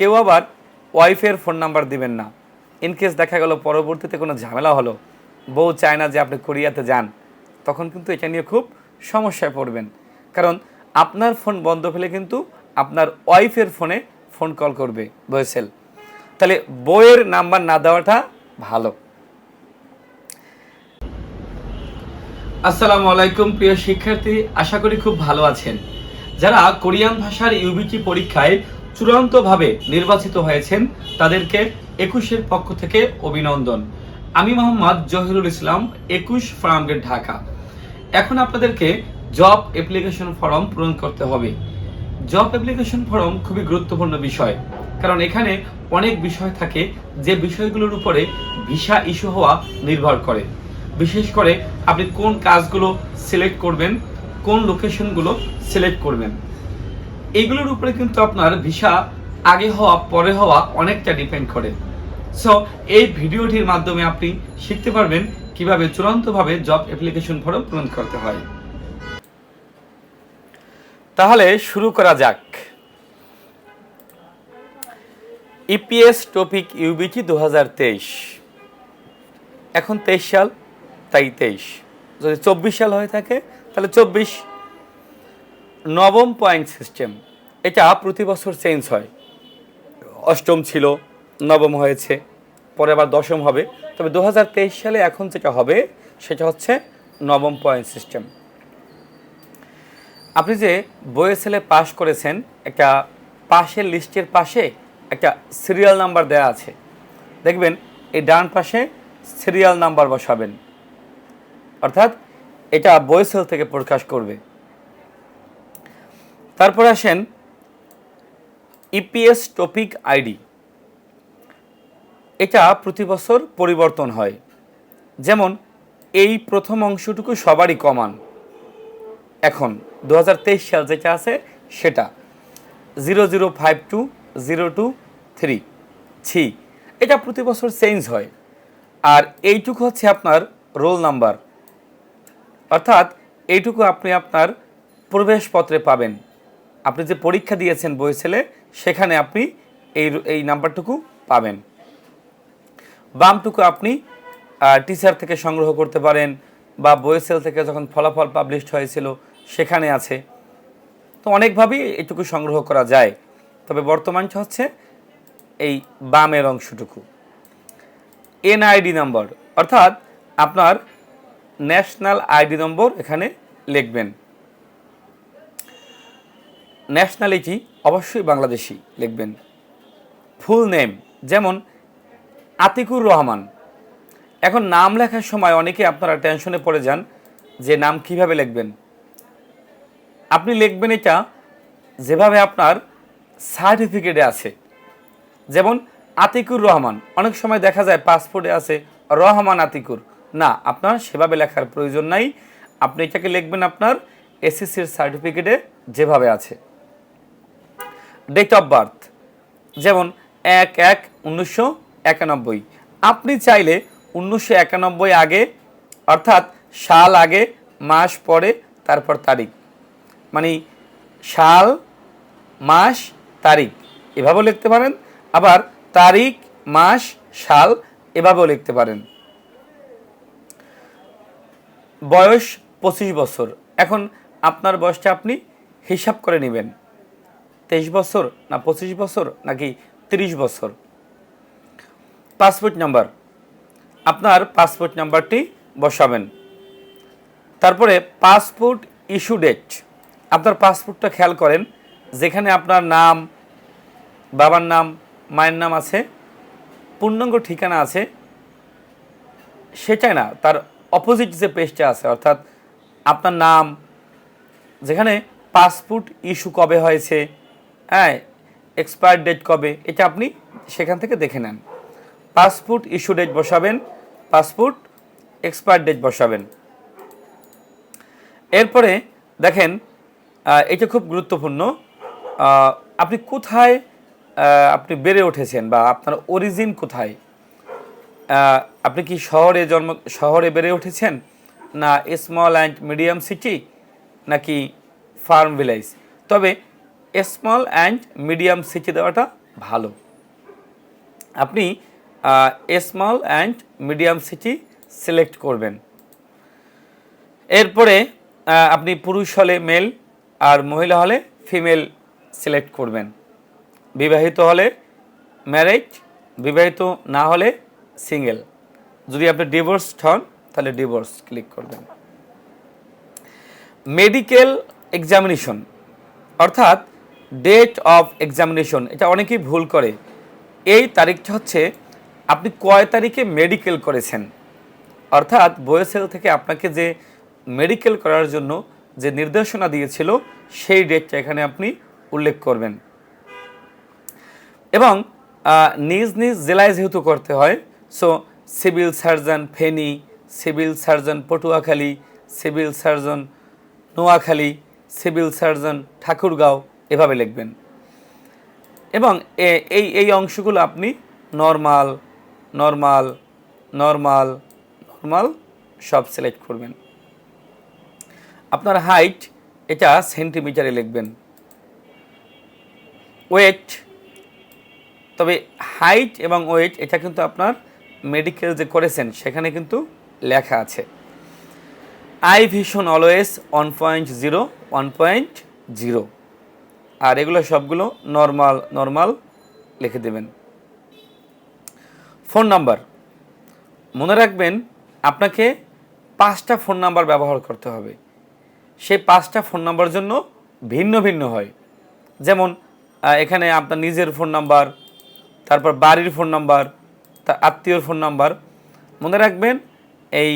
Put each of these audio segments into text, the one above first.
কেউ আবার ওয়াইফের ফোন নাম্বার দিবেন না। ইনকেস দেখা গেল পরবর্তীতে কোনো ঝামেলা হলো, বউ চায় না যে আপনি কোরিয়াতে যান, তখন কিন্তু এটা নিয়ে খুব সমস্যায় পড়বেন। কারণ আপনার ফোন বন্ধ ফেলে কিন্তু আপনার ওয়াইফের ফোনে ফোন কল করবে বয়েসেল তাহলে বইয়ের নাম্বার না দেওয়াটা ভালো। আসসালামু আলাইকুম প্রিয় শিক্ষার্থী, আশা করি খুব ভালো আছেন। যারা কোরিয়ান ভাষার ইউবিটি পরীক্ষায় চূড়ান্তভাবে নির্বাচিত হয়েছেন তাদেরকে একুশের পক্ষ থেকে অভিনন্দন। আমি মোহাম্মদ জহিরুল ইসলাম, একুশ ফার্মগেট ঢাকা। এখন আপনাদেরকে জব অ্যাপ্লিকেশন ফর্ম পূরণ করতে হবে। জব অ্যাপ্লিকেশন ফর্ম খুবই গুরুত্বপূর্ণ বিষয়, কারণ এখানে অনেক বিষয় থাকে যে বিষয়গুলোর উপরে ভিসা ইস্যু হওয়া নির্ভর করে। বিশেষ করে আপনি কোন কাজগুলো সিলেক্ট করবেন, কোন লোকেশনগুলো সিলেক্ট করবেন। এইগুলোর উপরে কিন্তু আপনার ভিসা আগে হওয়া, পরে হওয়া অনেকটা ডিপেন্ড করে। সো এই ভিডিওটির মাধ্যমে আপনি শিখতে পারবেন কীভাবে চূড়ান্তভাবে জব অ্যাপ্লিকেশন ফর্ম পূরণ করতে হয়। তাহলে শুরু করা যাক। ইপিএস টপিক ইউবিটি দু হাজার তেইশ। এখন তেইশ সাল, তাই তেইশ। যদি চব্বিশ সাল হয়ে থাকে, তাহলে চব্বিশ নবম পয়েন্ট সিস্টেম এটা প্রতি বছর চেঞ্জ হয়। অষ্টম ছিল, নবম হয়েছে, পরে আবার দশম হবে। তবে দু হাজার তেইশ সালে এখন যেটা হবে, সেটা হচ্ছে নবম পয়েন্ট সিস্টেম আপনি যে বইয়েসেলে পাশ করেছেন, একটা পাশের লিস্টের পাশে একটা সিরিয়াল নাম্বার দেওয়া আছে। দেখবেন, এই ডান পাশে সিরিয়াল নাম্বার বসাবেন। অর্থাৎ এটা বইসেল থেকে প্রকাশ করবে। তারপর আসেন ইপিএস টপিক আইডি এটা প্রতি বছর পরিবর্তন হয়। যেমন, এই প্রথম অংশটুকু সবারই কমান। এখন দু হাজার তেইশ সাল যেটা আছে, সেটা। Zero zero five two zero two three. ছি, এটা প্রতি বছর চেঞ্জ হয়। আর এইটুকু হচ্ছে আপনার রোল নাম্বার। অর্থাৎ, এইটুকু আপনি আপনার প্রবেশপত্রে পাবেন। আপনি যে পরীক্ষা দিয়েছেন বইছেলে সেখানে আপনি এই এই নাম্বারটুকু পাবেন। বামটুকু আপনি টিচার থেকে সংগ্রহ করতে পারেন বা বইসেল থেকে যখন ফলাফল পাবলিশড হয়েছিল, সেখানে আছে। তো অনেকভাবেই এটুকু সংগ্রহ করা যায়। তবে বর্তমানটা হচ্ছে এই বামের অংশটুকু। এনআইডি নম্বর অর্থাৎ আপনার ন্যাশনাল আইডি নম্বর এখানে লিখবেন। ন্যাশনালিটি অবশ্যই বাংলাদেশি, লিখবেন। ফুল নেম যেমন আতিকুর রহমান। এখন নাম লেখার সময় অনেকে আপনারা টেনশনে পড়ে যান যে নাম কীভাবে লিখবেন। আপনি লিখবেন এটা যেভাবে আপনার সার্টিফিকেটে আছে। যেমন আতিকুর রহমান, অনেক সময় দেখা যায় পাসপোর্টে আছে, রহমান আতিকুর। না, আপনার সেভাবে লেখার প্রয়োজন নাই। আপনি এটাকে লিখবেন আপনার এসএসসির সার্টিফিকেটে যেভাবে আছে। ডেট অফ বার্থ যেমন এক এক উনিশশো একানব্বই। আপনি চাইলে উনিশশো একানব্বই আগে, অর্থাৎ সাল আগে, মাস পরে, তারপর তারিখ। মানে সাল, মাস, তারিখ। এভাবেও লিখতে পারেন। আবার তারিখ, মাস, সাল, এভাবেও লিখতে পারেন। বয়স পঁচিশ বছর। এখন আপনার বয়সটা আপনি হিসাব করে নেবেন। তেইশ বছর না পঁচিশ বছর নাকি তিরিশ বছর? Passport number. আপনার পাসপোর্ট নাম্বারটি বসাবেন। তারপরে পাসপোর্ট ইস্যু ডেট। আপনার পাসপোর্টটা খেয়াল করেন, যেখানে আপনার নাম, বাবার নাম, মায়ের নাম আছে, পূর্ণাঙ্গ ঠিকানা আছে, সেটাই না, তার অপোজিট যে পেজটা আছে, অর্থাৎ আপনার নাম, যেখানে পাসপোর্ট ইস্যু কবে হয়েছে হ্যাঁ এক্সপায়ার ডেট কবে? এটা আপনি সেখান থেকে দেখে নেন। পাসপোর্ট ইস্যু ডেট বসাবেন, পাসপোর্ট এক্সপায়ার ডেট বসাবেন। এরপরে দেখেন এটা খুব গুরুত্বপূর্ণ আপনি কোথায় আপনি বেড়ে উঠেছেন বা আপনার অরিজিন কোথায়? আপনি কি শহরে জন্ম, শহরে বেড়ে উঠেছেন? না স্মল অ্যান্ড মিডিয়াম সিটি নাকি ফার্ম ভিলেজ তবে স্মল অ্যান্ড মিডিয়াম সিটি দেওয়াটা ভালো। আপনি small and medium city select করবেন। এরপরে আপনি পুরুষ হলে মেল আর মহিলা হলে ফিমেল সিলেক্ট করবেন। বিবাহিত হলে ম্যারেজ বিবাহিত না হলে সিঙ্গেল যদি আপনি ডিভোর্স হন, তাহলে ডিভোর্স ক্লিক করবেন। মেডিকেল এক্সামিনেশন অর্থাৎ ডেট অফ এক্সামিনেশন এটা অনেকেই ভুল করে। এই তারিখটা হচ্ছে আপনি কয় তারিখে মেডিকেল করেছেন? অর্থাৎ বয়েসেল থেকে আপনাকে যে মেডিকেল করার জন্য যে নির্দেশনা দিয়েছিল, সেই ডেটটা এখানে আপনি উল্লেখ করবেন। এবং নিজ নিজ জেলায় যেহেতু করতে হয় so civil surgeon Feni civil surgeon Patuakhali civil surgeon Noakhali civil surgeon Thakurgaon এভাবে লিখবেন। এবং এই এই অংশগুলো আপনি নর্মাল নর্মাল নর্মাল নর্মাল সব সিলেক্ট করবেন। আপনার হাইট এটা সেন্টিমিটারে লিখবেন। ওয়েট তবে হাইট এবং ওয়েট এটা কিন্তু আপনার মেডিকেল যে করেছেন, সেখানে কিন্তু লেখা আছে। Eye vision always one point zero one point zero আর এগুলো সবগুলো নর্মাল নর্মাল লিখে দেবেন। ফোন নাম্বার মনে রাখবেন, আপনাকে পাঁচটা ফোন নাম্বার ব্যবহার করতে হবে। সেই পাঁচটা ফোন নাম্বার জন্য ভিন্ন ভিন্ন হয়। যেমন এখানে আপনার নিজের ফোন নাম্বার তারপর বাড়ির ফোন নাম্বার তার আত্মীয়র ফোন নাম্বার মনে রাখবেন, এই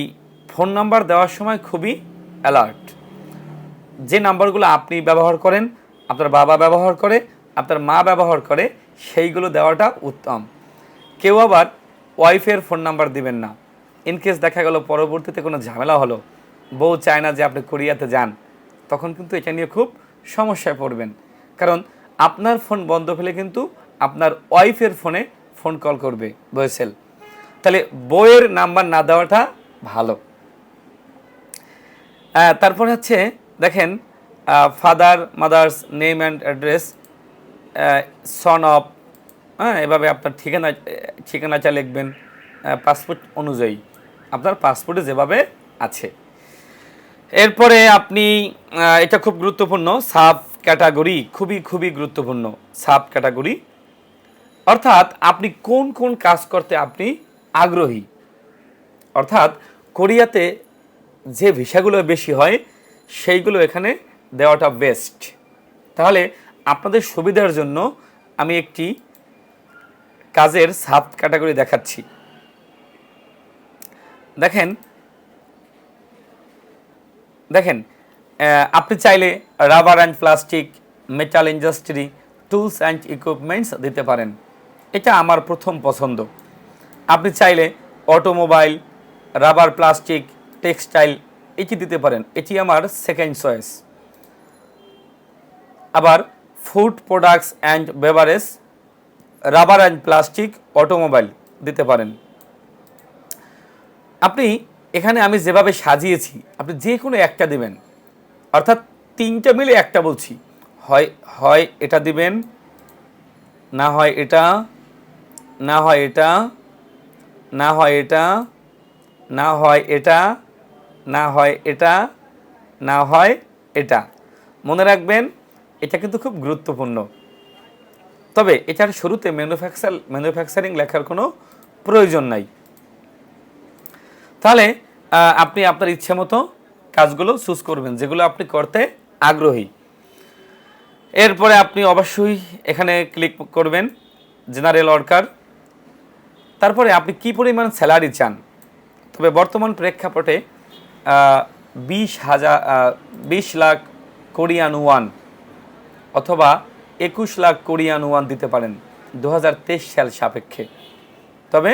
ফোন নাম্বার দেওয়ার সময় খুবই অ্যালার্ট যে নাম্বারগুলো আপনি ব্যবহার করেন আপনার বাবা ব্যবহার করে, আপনার মা ব্যবহার করে, সেইগুলো দেওয়াটা উত্তম। কেউ আবার ওয়াইফের ফোন নাম্বার দিবেন না। ইনকেস দেখা গেল পরবর্তীতে কোনো ঝামেলা হলো, বউ চায় না যে আপনি কোরিয়াতে যান, তখন কিন্তু এটা নিয়ে খুব সমস্যায় পড়বেন। কারণ আপনার ফোন বন্ধ ফেলে কিন্তু আপনার ওয়াইফের ফোনে ফোন কল করবে বয়েসেল তাহলে বইয়ের নাম্বার না দেওয়াটা ভালো। তারপর হচ্ছে, দেখেন father mother's name and address son of হ্যাঁ এভাবে আপনার ঠিকানা, ঠিকানাটা লিখবেন পাসপোর্ট অনুযায়ী। আপনার পাসপোর্টে যেভাবে আছে। এরপরে আপনি এটা খুব গুরুত্বপূর্ণ সাব ক্যাটাগরি খুবই খুবই গুরুত্বপূর্ণ সাব ক্যাটাগরি অর্থাৎ আপনি কোন কোন কাজ করতে আপনি আগ্রহী? অর্থাৎ কোরিয়াতে যে ভিসাগুলো বেশি হয়, সেইগুলো এখানে দেওয়াটা বেস্ট তাহলে আপনাদের সুবিধার জন্য আমি একটি কাজের সাব ক্যাটাগরি দেখাচ্ছি। দেখেন দেখেন আপনি চাইলে rubber and plastic metal industry tools and equipments দিতে পারেন। এটা আমার প্রথম পছন্দ। আপনি চাইলে অটোমোবাইল রাবার প্লাস্টিক টেক্সটাইল এটি দিতে পারেন। এটি আমার সেকেন্ড চয়েস আবার food products and beverage, rubber and plastic automobile দিতে পারেন। আপনি এখানে আমি যেভাবে সাজিয়েছি, আপনি যে কোনো একটা দিবেন। অর্থাৎ তিনটা মিলে একটা বলছি। হয় হয় এটা দিবেন, না হয় এটা, না হয় এটা, না হয় এটা, না হয় এটা, না হয় এটা, না হয় এটা। মনে রাখবেন এটা কিন্তু খুব গুরুত্বপূর্ণ। তবে এটার শুরুতে ম্যানুফ্যাকচার ম্যানুফ্যাকচারিং লেখার কোনো প্রয়োজন নাই। তাহলে আপনি আপনার ইচ্ছে মতো কাজগুলো চুজ করবেন, যেগুলো আপনি করতে আগ্রহী। এরপরে আপনি অবশ্যই এখানে ক্লিক করবেন জেনারেল ওয়ার্কার তারপরে আপনি কি পরিমাণ স্যালারি চান? তবে বর্তমান প্রেক্ষাপটে বিশ হাজার বিশ লাখ কোরিয়ান ওয়ান অথবা একুশ লাখ কোরিয়ান ওয়ান দিতে পারেন দু হাজার তেইশ সাল সাপেক্ষে। তবে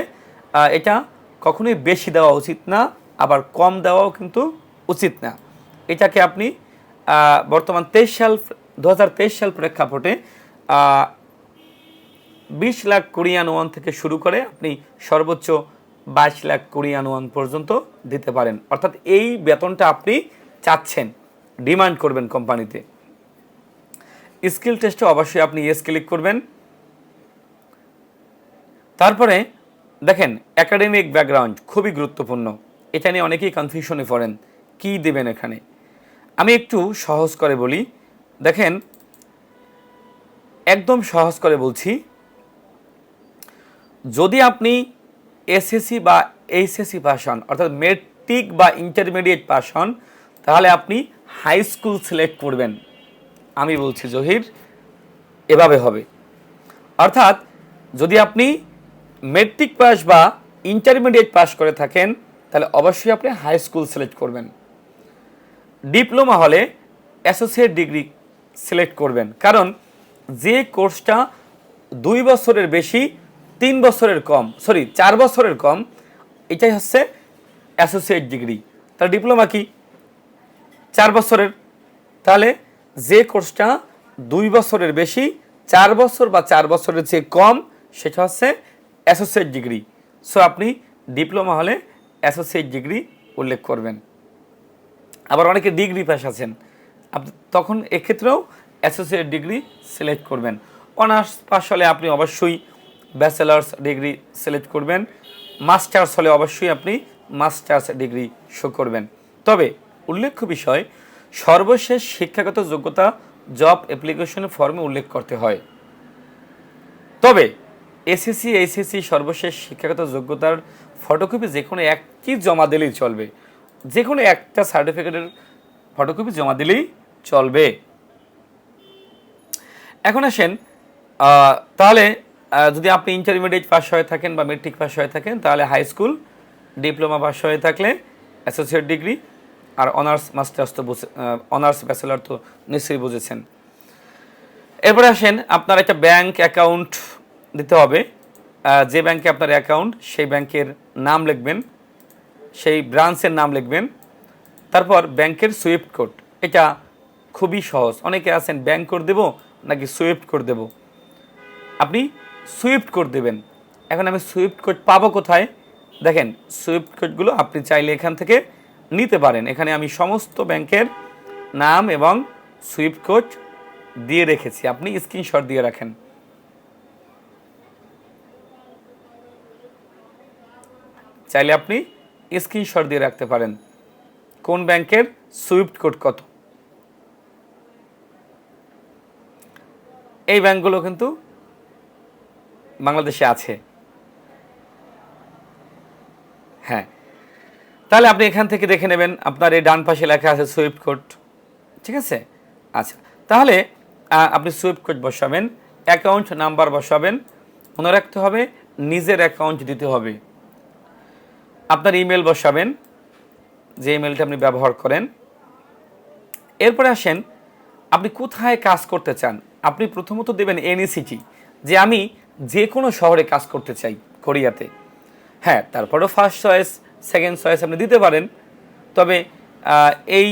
এটা কখনোই বেশি দেওয়া উচিত না, আবার কম দেওয়াও কিন্তু উচিত না। এটাকে আপনি বর্তমান তেইশ সাল দু হাজার তেইশ সাল প্রেক্ষাপটে বিশ লাখ কোরিয়ান ওয়ান থেকে শুরু করে আপনি সর্বোচ্চ বাইশ লাখ কোরিয়ান ওয়ান পর্যন্ত দিতে পারেন। অর্থাৎ এই বেতনটা আপনি চাচ্ছেন, ডিমান্ড করবেন কোম্পানিতে। স্কিল টেস্টে অবশ্যই আপনি ইয়েস ক্লিক করবেন। তারপরে দেখেন একাডেমিক ব্যাকগ্রাউন্ড খুবই গুরুত্বপূর্ণ। এটা নিয়ে অনেকেই কনফিউশনে পড়েন, কী দেবেন এখানে? আমি একটু সহজ করে বলি, দেখেন, একদম সহজ করে বলছি, যদি আপনি এসএসসি বা এইচএসসি পাস হন, অর্থাৎ মেট্রিক বা ইন্টারমিডিয়েট পাস হন, তাহলে আপনি হাই স্কুল সিলেক্ট করবেন। আমি বলছি জহির, এভাবে হবে। অর্থাৎ যদি আপনি মেট্রিক পাস বা ইন্টারমিডিয়েট পাস করে থাকেন, তাহলে অবশ্যই আপনি হাই স্কুল সিলেক্ট করবেন। ডিপ্লোমা হলে অ্যাসোসিয়েট ডিগ্রি সিলেক্ট করবেন। কারণ যে কোর্সটা দুই বছরের বেশি, তিন বছরের কম সরি চার বছরের কম, এটাই হচ্ছে অ্যাসোসিয়েট ডিগ্রি তাহলে ডিপ্লোমা কি? চার বছরের। তাহলে যে কোর্সটা দুই বছরের বেশি, চার বছর বা চার বছরের চেয়ে কম, সেটা হচ্ছে অ্যাসোসিয়েট ডিগ্রি সো আপনি ডিপ্লোমা হলে অ্যাসোসিয়েট ডিগ্রি উল্লেখ করবেন। আবার অনেকে ডিগ্রি পাস আছেন। আপনি তখন এক্ষেত্রেও অ্যাসোসিয়েট ডিগ্রি সিলেক্ট করবেন। অনার্স পাস হলে আপনি অবশ্যই ব্যাচেলার্স ডিগ্রি সিলেক্ট করবেন। মাস্টার্স হলে অবশ্যই আপনি মাস্টার্স ডিগ্রি শো করবেন। তবে উল্লেখ্য বিষয় সর্বশেষ শিক্ষাগত যোগ্যতা জব অ্যাপ্লিকেশন ফর্মে উল্লেখ করতে হয়। তবে, এসএসসি, এইচএসসি সর্বশেষ শিক্ষাগত যোগ্যতার ফটোকপি যে কোনো একটি জমা দিলেই চলবে। যে কোনো একটা সার্টিফিকেটের ফটোকপি জমা দিলেই চলবে। এখন আসেন তাহলে যদি আপনি ইন্টারমিডিয়েট পাস হয়ে থাকেন বা মেট্রিক পাস হয়ে থাকেন, তাহলে হাই স্কুল ডিপ্লোমা পাস হয়ে থাকলে অ্যাসোসিয়েট ডিগ্রি আর অনার্স মাস্টার্স তো অনার্স ব্যাচেলার তো নিশ্চয়ই বুঝেছেন। এরপরে আসেন, আপনার একটা ব্যাংক অ্যাকাউন্ট দিতে হবে। যে ব্যাংকে আপনার অ্যাকাউন্ট, সেই ব্যাংকের নাম লিখবেন, সেই ব্রাঞ্চের নাম লিখবেন। তারপর ব্যাংকের সুইফট কোড। এটা খুবই সহজ। অনেকে আছেন, ব্যাংক কোড দেবো নাকি সুইফট কোড দেবো? আপনি সুইফট কোড দেবেন। এখন আমি সুইফট কোড পাবো কোথায়? দেখেন, সুইফট কোডগুলো আপনি চাইলে এখান থেকে নিতে পারেন। এখানে আমি সমস্ত ব্যাংকের নাম এবং সুইফট কোড দিয়ে রেখেছি। আপনি স্ক্রিনশট দিয়ে রাখেন। চাইলে আপনি স্ক্রিনশট দিয়ে রাখতে পারেন। কোন ব্যাংকের সুইফট কোড কত? এই ব্যাংকগুলো কিন্তু বাংলাদেশে আছে। হ্যাঁ তাহলে আপনি এখান থেকে দেখে নেবেন, আপনার এই ডান পাশে লেখা আছে সুইফট কোড ঠিক আছে? আচ্ছা তাহলে আপনি সুইফট কোড বসাবেন অ্যাকাউন্ট নাম্বার বসাবেন, মনে রাখতে হবে, নিজের অ্যাকাউন্ট দিতে হবে। আপনার ইমেল বসাবেন, যে ইমেলটা আপনি ব্যবহার করেন। এরপরে আসেন, আপনি কোথায় কাজ করতে চান? আপনি প্রথমত দেবেন এনইসিটি যে আমি যে কোনো শহরে কাজ করতে চাই, কোরিয়াতে। হ্যাঁ তারপরেও ফার্স্ট চয়েস সেকেন্ড চয়েস আপনি দিতে পারেন। তবে এই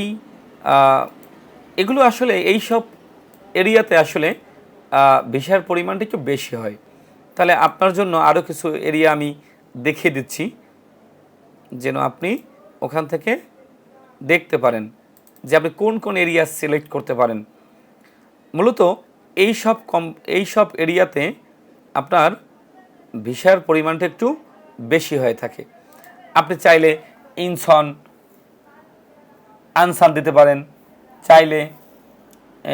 এগুলো আসলে এই সব এরিয়াতে আসলে ভিসার পরিমাণটা একটু বেশি হয়। তাহলে আপনার জন্য আরও কিছু এরিয়া আমি দেখিয়ে দিচ্ছি, যেন আপনি ওখান থেকে দেখতে পারেন যে আপনি কোন কোন এরিয়া সিলেক্ট করতে পারেন। মূলত এই সব কম, এই সব এরিয়াতে আপনার ভিসার পরিমাণটা একটু বেশি হয়ে থাকে। আপনি চাইলে ইনসন, আনসান দিতে পারেন। চাইলে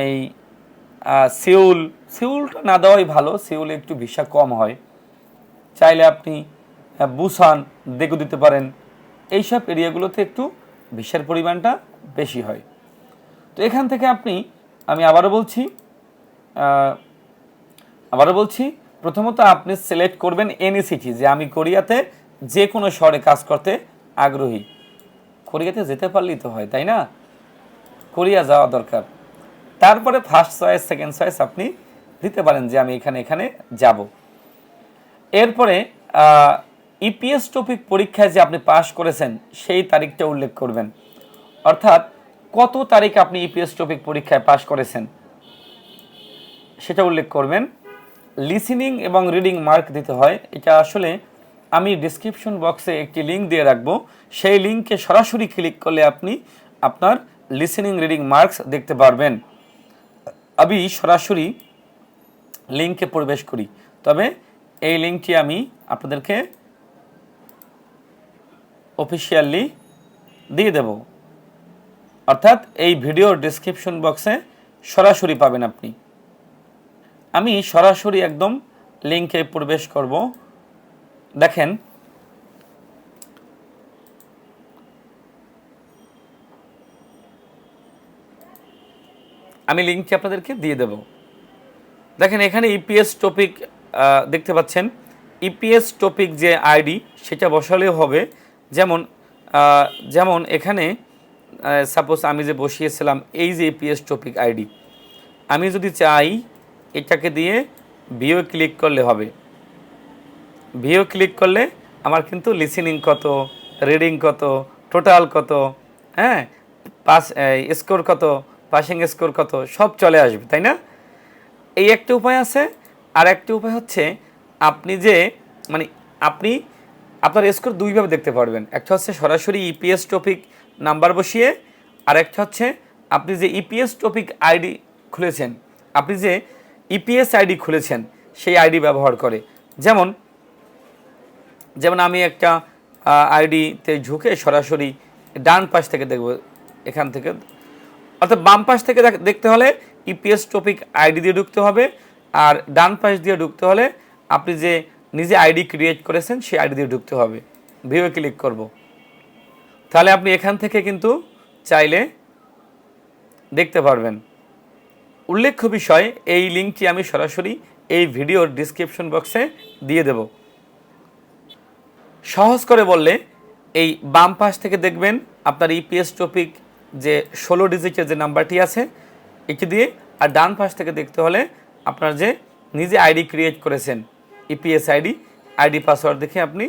এই সিউল, সিউলটা না দেওয়াই ভালো, সিউলে একটু ভিসা কম হয়। চাইলে আপনি বুসান, দেগু দিতে পারেন। এইসব এরিয়াগুলোতে একটু ভিসার পরিমাণটা বেশি হয়। তো এখান থেকে আপনি, আমি আবারও বলছি আবারও বলছি, প্রথমত আপনি সিলেক্ট করবেন এনএসিটি যে আমি কোরিয়াতে যে কোনো শহরে কাজ করতে আগ্রহী। কোরিয়াতে যেতে পারলেই তো হয়, তাই না? কোরিয়া যাওয়া দরকার। তারপরে ফার্স্ট চয়েস সেকেন্ড চয়েস আপনি দিতে পারেন যে আমি এখানে এখানে যাব। এরপরে ইপিএস টপিক পরীক্ষায় যে আপনি পাশ করেছেন, সেই তারিখটা উল্লেখ করবেন। অর্থাৎ কত তারিখ আপনি ইপিএস টপিক পরীক্ষায় পাশ করেছেন? সেটা উল্লেখ করবেন। লিসেনিং এবং রিডিং মার্ক দিতে হয়। এটা আসলে আমি ডিসক্রিপশন বক্সে একটি লিঙ্ক দিয়ে রাখব। সেই লিঙ্কে সরাসরি ক্লিক করলে আপনি আপনার লিসেনিং রিডিং মার্কস দেখতে পারবেন। আমি সরাসরি লিঙ্কে প্রবেশ করি। তবে এই লিঙ্কটি আমি আপনাদেরকে অফিসিয়ালি দিয়ে দেব। অর্থাৎ এই ভিডিওর ডিসক্রিপশন বক্সে সরাসরি পাবেন আপনি। আমি সরাসরি একদম লিঙ্কে প্রবেশ করব। দেখেন, আমি লিঙ্কটি আপনাদেরকে দিয়ে দেব। দেখেন, এখানে ইপিএস টপিক দেখতে পাচ্ছেন। ইপিএস টপিক যে আইডি সেটা বসালেও হবে। যেমন যেমন এখানে সাপোজ আমি যে বসিয়েছিলাম এই যে ইপিএস টপিক আইডি আমি যদি চাই এটাকে দিয়ে বিও ক্লিক করলে হবে। ভিও ক্লিক করলে আমার কিন্তু লিসেনিং কত রিডিং কত টোটাল কত হ্যাঁ? পাস স্কোর কত পাসিং স্কোর কত, সব চলে আসবে, তাই না? এই একটা উপায় আছে। আর একটা উপায় হচ্ছে আপনি যে মানে আপনি আপনার স্কোর দুইভাবে দেখতে পারবেন। একটা হচ্ছে সরাসরি ইপিএস টপিক নাম্বার বসিয়ে, আর একটা হচ্ছে আপনি যে ইপিএস টপিক আইডি খুলেছেন, আপনি যে ইপিএস আইডি খুলেছেন, সেই আইডি ব্যবহার করে। যেমন যেমন আমি একটা আইডিতে ঝুঁকে সরাসরি ডান পাশ থেকে দেখব, এখান থেকে। অর্থাৎ বাম পাশ থেকে দেখতে হলে ইপিএস টপিক আইডি দিয়ে ঢুকতে হবে, আর ডান পাশ দিয়ে ঢুকতে হলে আপনি যে নিজে আইডি ক্রিয়েট করেছেন, সেই আইডি দিয়ে ঢুকতে হবে। ভিও ক্লিক করব। তাহলে আপনি এখান থেকে কিন্তু চাইলে দেখতে পারবেন। উল্লেখ্য বিষয়, এই লিঙ্কটি আমি সরাসরি এই ভিডিওর ডিসক্রিপশন বক্সে দিয়ে দেব। সহজ করে বললে, এই বাম পাশ থেকে দেখবেন আপনার ইপিএস টপিক যে ষোলো ডিজিটের যে নাম্বারটি আছে, এটি দিয়ে, আর ডান পাশ থেকে দেখতে হলে আপনার যে নিজে আইডি ক্রিয়েট করেছেন ইপিএস আইডি আইডি পাসওয়ার্ড দেখে আপনি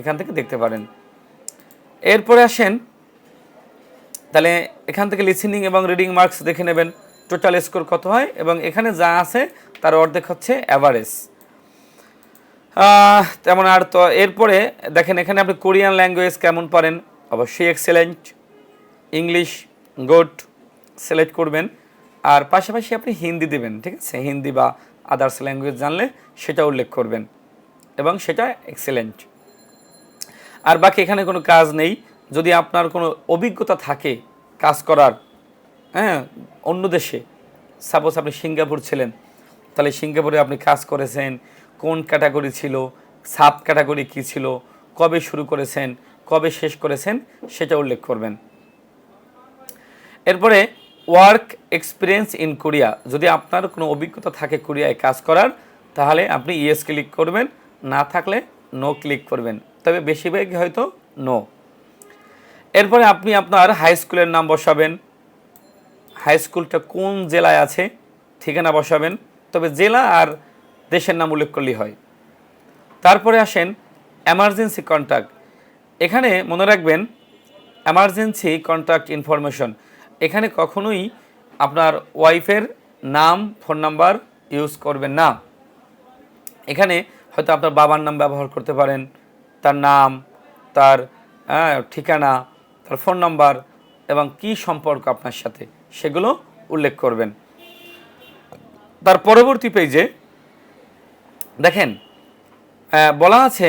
এখান থেকে দেখতে পারেন। এরপরে আসেন, তাহলে এখান থেকে লিসেনিং এবং রিডিং মার্কস দেখে নেবেন টোটাল স্কোর কত হয়, এবং এখানে যা আছে তার অর্ধেক হচ্ছে অ্যাভারেজ তেমন আর তো এরপরে দেখেন, এখানে আপনি কোরিয়ান ল্যাঙ্গুয়েজ কেমন পারেন? অবশ্যই এক্সেলেন্ট ইংলিশ গুড সিলেক্ট করবেন। আর পাশাপাশি আপনি হিন্দি দেবেন, ঠিক আছে? হিন্দি বা আদার্স ল্যাঙ্গুয়েজ জানলে সেটা উল্লেখ করবেন এবং সেটা এক্সেলেন্ট আর বাকি এখানে কোনো কাজ নেই। যদি আপনার কোনো অভিজ্ঞতা থাকে কাজ করার হ্যাঁ অন্য দেশে সাপোজ আপনি সিঙ্গাপুর ছিলেন, তাহলে সিঙ্গাপুরে আপনি কাজ করেছেন কোন ক্যাটাগরি ছিল, সাব ক্যাটাগরি কী ছিল, কবে শুরু করেছেন, কবে শেষ করেছেন সেটা উল্লেখ করবেন। এরপরে ওয়ার্ক এক্সপিরিয়েন্স ইন কোরিয়া যদি আপনার কোনো অভিজ্ঞতা থাকে কোরিয়ায় কাজ করার, তাহলে আপনি ইয়েস ক্লিক করবেন, না থাকলে নো ক্লিক করবেন। তবে বেশিরভাগই হয়তো নো এরপরে আপনি আপনার হাই স্কুলের নাম বসাবেন। হাই স্কুলটা কোন জেলায় আছে, ঠিকানা বসাবেন। তবে জেলা আর দেশের নাম উল্লেখ করলেই হয়। তারপরে আসেন এমার্জেন্সি কন্ট্যাক্ট এখানে মনে রাখবেন এমার্জেন্সি কন্ট্যাক্ট ইনফরমেশন এখানে কখনোই আপনার ওয়াইফের নাম ফোন নাম্বার ইউজ করবেন না। এখানে হয়তো আপনার বাবার নাম ব্যবহার করতে পারেন তার নাম তার আহ, ঠিকানা তার ফোন নাম্বার এবং কি সম্পর্ক আপনার সাথে সেগুলো উল্লেখ করবেন। তার পরবর্তী পেজে দেখেন বলা আছে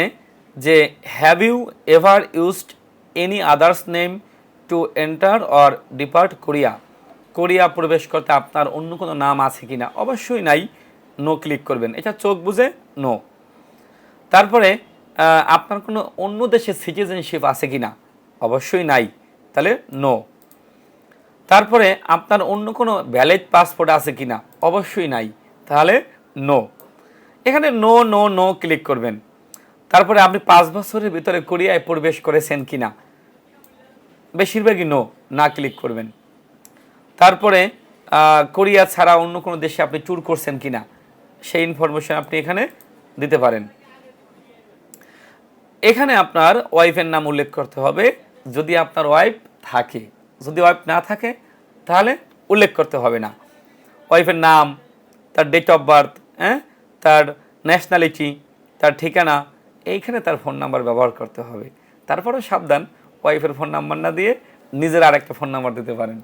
যে have you ever used any others name to enter or depart Korea Korea প্রবেশ করতে আপনার অন্য কোনো নাম আছে কি না অবশ্যই নাই। নো ক্লিক করবেন। এটা চোখ বুঝে নো তারপরে আপনার কোনো অন্য দেশে সিটিজেনশিপ আছে কি না অবশ্যই নাই। তাহলে নো তারপরে, আপনার অন্য কোনো ভ্যালিড পাসপোর্ট আছে কি না অবশ্যই নাই। তাহলে নো এখানে নো নো নো ক্লিক করবেন। তারপরে আপনি পাঁচ বছরের ভিতরে কোরিয়ায় প্রবেশ করেছেন কি না বেশিরভাগই নো না ক্লিক করবেন। তারপরে কোরিয়া ছাড়া অন্য কোনো দেশে আপনি ট্যুর করছেন কি না সেই ইনফরমেশন আপনি এখানে দিতে পারেন। এখানে আপনার ওয়াইফের নাম উল্লেখ করতে হবে। যদি আপনার ওয়াইফ থাকে, যদি ওয়াইফ না থাকে, তাহলে উল্লেখ করতে হবে না। ওয়াইফের নাম, তার ডেট অফ বার্থ হ্যাঁ? তার ন্যাশনালিটি তার ঠিকানা, এইখানে তার ফোন নাম্বার ব্যবহার করতে হবে। তারপরেও সাবধান ওয়াইফের ফোন নাম্বার না দিয়ে নিজের আরেকটা ফোন নাম্বার দিতে পারেন।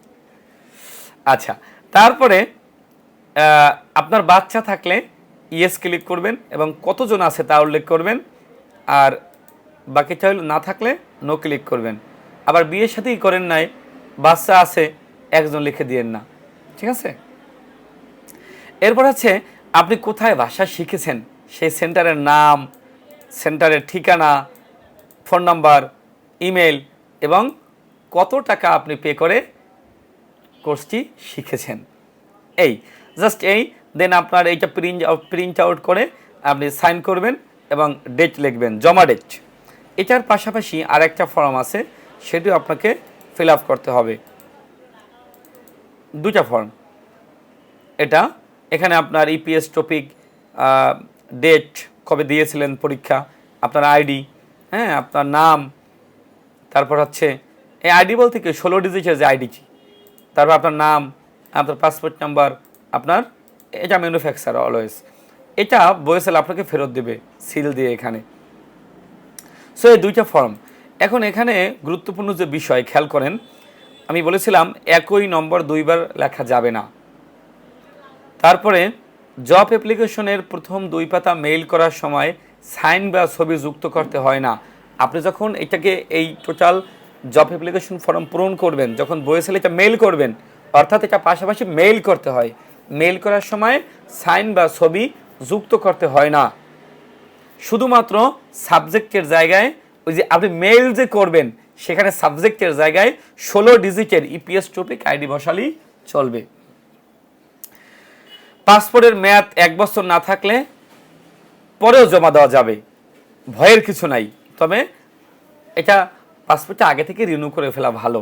আচ্ছা তারপরে আপনার বাচ্চা থাকলে ইয়েস ক্লিক করবেন এবং কতজন আছে তা উল্লেখ করবেন। আর বাকিটা হলো না থাকলে নো ক্লিক করবেন। আবার বিয়ের সাথেই করেন নাই, বাচ্চা আছে, একজন লিখে দিয়েন না। ঠিক আছে? এরপর আছে আপনি কোথায় ভাষা শিখেছেন? সেই সেন্টারের নাম, সেন্টারের ঠিকানা, ফোন নাম্বার, ইমেল এবং কত টাকা আপনি পে করে কোর্সটি শিখেছেন? এই, জাস্ট এই, দেন আপনার এইটা প্রিন্ট আউট প্রিন্ট আউট করে আপনি সাইন করবেন এবং ডেট লিখবেন, জমা ডেট। এটার পাশাপাশি আরেকটা ফর্ম আছে, সেটিও আপনাকে ফিল আপ করতে হবে। দুটা ফর্ম। এটা এখানে আপনার ইপিএস টপিক ডেট কবে দিয়েছিলেন পরীক্ষা, আপনার আইডি হ্যাঁ আপনার নাম, তারপর হচ্ছে, এই আইডি বলতে কি? ষোলো ডিজিটের যে আইডি তারপর আপনার নাম, আপনার পাসপোর্ট নাম্বার আপনার এটা ম্যানুফ্যাকচার অলওয়েজ এটা বয়েসেল আপনাকে ফেরত দেবে সিল দিয়ে এখানে। সো এই দুইটা ফর্ম এখন এখানে গুরুত্বপূর্ণ যে বিষয়, খেয়াল করেন, আমি বলেছিলাম, একই নম্বর দুইবার লেখা যাবে না। তারপরে জব অ্যাপ্লিকেশনের প্রথম দুই পাতা মেইল করার সময় সাইন বা ছবি যুক্ত করতে হয় না। আপনি যখন এটাকে এই টোটাল জব অ্যাপ্লিকেশন ফর্ম পূরণ করবেন, যখন বয়েসেল এটা মেইল করবেন, অর্থাৎ এটা পাশাপাশি মেইল করতে হয়। মেইল করার সময় সাইন বা ছবি যুক্ত করতে হয় না। শুধুমাত্র সাবজেক্টের জায়গায় ওই যে আপনি মেইল যে করবেন, সেখানে সাবজেক্টের জায়গায় ষোলো ডিজিটের ইপিএস টপিক আইডি বসালেই চলবে। পাসপোর্টের মেয়াদ এক বছর না থাকলে পরেও জমা দেওয়া যাবে। ভয়ের কিছু নাই। তবে এটা পাসপোর্টটা আগে থেকে রিনিউ করে ফেলা ভালো।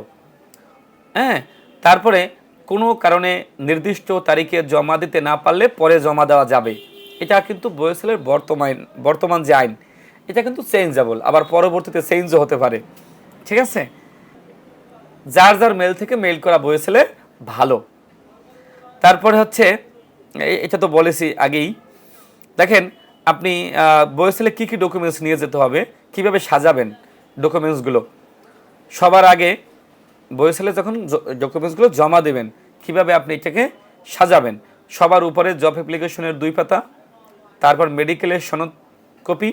হ্যাঁ তারপরে কোনো কারণে নির্দিষ্ট তারিখে জমা দিতে না পারলে পরে জমা দেওয়া যাবে। এটা কিন্তু বয়সেলের বর্তমান বর্তমান যে আইন, এটা কিন্তু চেঞ্জেবল আবার পরবর্তীতে চেঞ্জও হতে পারে। ঠিক আছে? যার যার মেল থেকে মেল করা বয়েসেলে ভালো। তারপরে হচ্ছে এটা তো বলেছি আগেই। দেখেন, আপনি বয়েসেলে কী কী ডকুমেন্টস নিয়ে যেতে হবে, কীভাবে সাজাবেন ডকুমেন্টসগুলো সবার আগে বয়েসেলে যখন ডকুমেন্টসগুলো জমা দেবেন, কীভাবে আপনি এটাকে সাজাবেন? সবার উপরে জব অ্যাপ্লিকেশনের দুই পাতা, তারপর মেডিকেলের সনদ কপি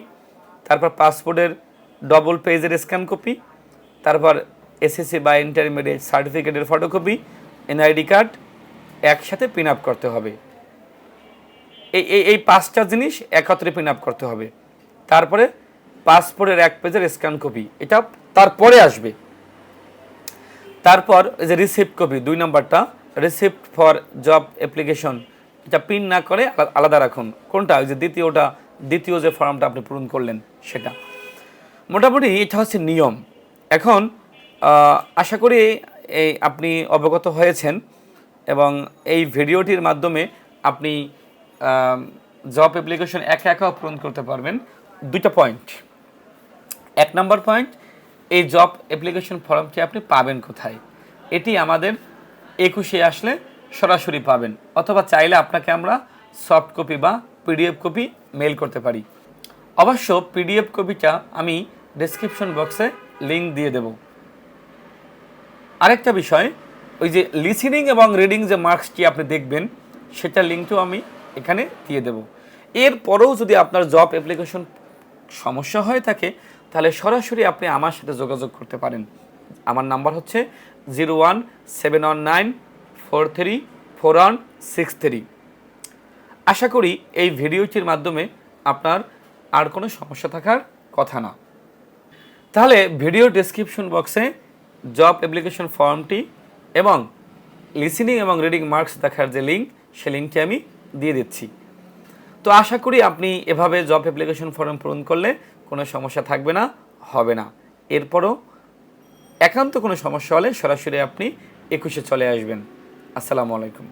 তারপর পাসপোর্টের ডবল পেজের স্ক্যান কপি তারপর এসএসসি বা ইন্টারমিডিয়েট সার্টিফিকেটের ফটোকপি এনআইডি কার্ড একসাথে পিন আপ করতে হবে। এই এই পাঁচটা জিনিস একত্রে পিন আপ করতে হবে। তারপরে পাসপোর্টের এক পেজের স্ক্যান কপি এটা তারপরে আসবে। তারপর যে রিসিপ্ট কপি দুই নাম্বারটা রিসিপ্ট ফর জব অ্যাপ্লিকেশন এটা পিন না করে আলাদা রাখুন। কোনটা? ওই যে দ্বিতীয়টা, দ্বিতীয় যে ফর্মটা আপনি পূরণ করলেন, সেটা। মোটামুটি এটা হচ্ছে নিয়ম। এখন আশা করি এই, আপনি অবগত হয়েছেন এবং এই ভিডিওটির মাধ্যমে আপনি জব অ্যাপ্লিকেশন একা একাও পূরণ করতে পারবেন। দুইটা পয়েন্ট এক নম্বর পয়েন্ট এই জব অ্যাপ্লিকেশন ফর্মটি আপনি পাবেন কোথায়? এটি আমাদের একুশে আসলে সরাসরি পাবেন, অথবা চাইলে আপনাকে আমরা সফট কপি বা পিডিএফ কপি মেল করতে পারি। অবশ্য পিডিএফ কপিটা আমি ডেসক্রিপশন বক্সে লিংক দিয়ে দেব। আরেকটা বিষয়, ওই যে লিসেনিং এবং রিডিং যে মার্কসটি আপনি দেখবেন সেটার লিঙ্কটাও আমি এখানে দিয়ে দেব। এরপরেও যদি আপনার জব অ্যাপ্লিকেশন সমস্যা হয়ে থাকে, তাহলে সরাসরি আপনি আমার সাথে যোগাযোগ করতে পারেন। আমার নাম্বার হচ্ছে zero one seven one nine four three four one six three আশা করি এই ভিডিওটির মাধ্যমে আপনার আর কোনো সমস্যা থাকার কথা না। তাহলে ভিডিও ডেসক্রিপশন বক্সে জব অ্যাপ্লিকেশন ফর্মটি এবং লিসেনিং এবং রিডিং মার্কস দেখার যে লিঙ্ক সে লিঙ্কটি আমি দিয়ে দিচ্ছি। তো আশা করি আপনি এভাবে জব অ্যাপ্লিকেশন ফর্ম পূরণ করলে কোনো সমস্যা থাকবে না, হবে না। এরপরও একান্ত কোনো সমস্যা হলে সরাসরি আপনি একুশে চলে আসবেন। আসসালামু আলাইকুম।